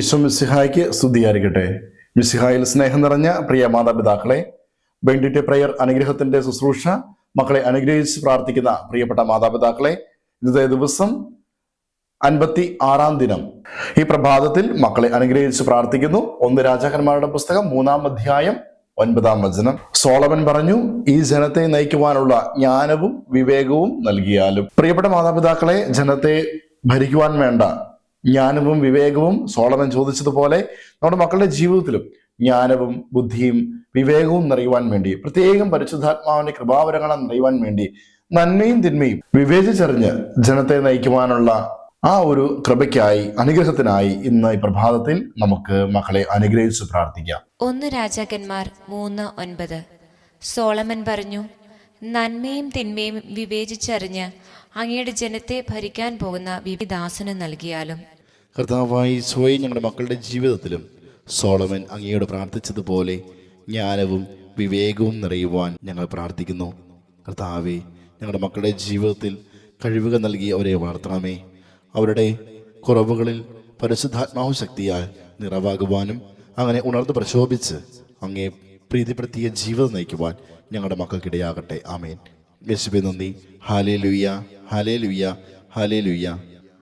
ഈശോ മിസ്സിഹായ്ക്ക് സ്തുതിയായിരിക്കട്ടെ. മിസ്സിഹായിൽ സ്നേഹം നിറഞ്ഞ പ്രിയ മാതാപിതാക്കളെ ബെൻഡിറ്റ് പ്രയർ അനുഗ്രഹത്തിന്റെ ശുശ്രൂഷ മക്കളെ അനുഗ്രഹിച്ച് പ്രാർത്ഥിക്കുന്ന പ്രിയപ്പെട്ട മാതാപിതാക്കളെ ഇന്നത്തെ ദിവസം അൻപത്തി ആറാം ദിനം. ഈ പ്രഭാതത്തിൽ മക്കളെ അനുഗ്രഹിച്ച് പ്രാർത്ഥിക്കുന്നു. ഒന്ന് രാജാക്കന്മാരുടെ പുസ്തകം മൂന്നാം അധ്യായം ഒൻപതാം വചനം. സോളമൻ പറഞ്ഞു ഈ ജനത്തെ നയിക്കുവാനുള്ള ജ്ഞാനവും വിവേകവും നൽകിയാലും. പ്രിയപ്പെട്ട മാതാപിതാക്കളെ ജനത്തെ ഭരിക്കുവാൻ വേണ്ട ജ്ഞാനവും വിവേകവും സോളമൻ ചോദിച്ചതുപോലെ നമ്മുടെ മക്കളുടെ ജീവിതത്തിലും ജ്ഞാനവും ബുദ്ധിയും വിവേകവും നിറയുവാൻ വേണ്ടി പ്രത്യേകം പരിശുദ്ധാത്മാവിന്റെ കൃപാവരങ്ങളെ നിറയുവാൻ വേണ്ടി നന്മയും തിന്മയും വിവേചിച്ചറിഞ്ഞ് ജനത്തെ നയിക്കുവാനുള്ള ആ ഒരു കൃപയ്ക്കായി അനുഗ്രഹത്തിനായി ഇന്ന് ഈ പ്രഭാതത്തിൽ നമുക്ക് മക്കളെ അനുഗ്രഹിച്ചു പ്രാർത്ഥിക്കാം. ഒന്ന് രാജാക്കന്മാർ മൂന്ന് ഒൻപത്. സോളമൻ പറഞ്ഞു നന്മയും തിന്മയും വിവേചിച്ചറിഞ്ഞ് അങ്ങയുടെ ജനത്തെ ഭരിക്കാൻ പോകുന്ന വിവിദാസന് നൽകിയാലും കർത്താവായി സ്വയം ഞങ്ങളുടെ മക്കളുടെ ജീവിതത്തിലും സോളമൻ അങ്ങയോട് പ്രാർത്ഥിച്ചതുപോലെ ജ്ഞാനവും വിവേകവും നിറയുവാൻ ഞങ്ങൾ പ്രാർത്ഥിക്കുന്നു. കർത്താവെ ഞങ്ങളുടെ മക്കളുടെ ജീവിതത്തിൽ കഴിവുകൾ നൽകി അവരെ വളർത്തണമേ. അവരുടെ കുറവുകളിൽ പരിശുദ്ധാത്മാവ് ശക്തിയാൽ നിറവാകുവാനും അങ്ങനെ ഉണർന്ന് പ്രശോഭിച്ച് അങ്ങേ പ്രീതിപ്പെടുത്തിയ ജീവിതം നയിക്കുവാൻ ഞങ്ങളുടെ മക്കൾക്കിടയാകട്ടെ. ആമേൻ. യേശുബെ നന്ദി. ഹാലേ ലുയ്യ ഹാലേ ലുയ്യ ഹാലേ ലുയ്യ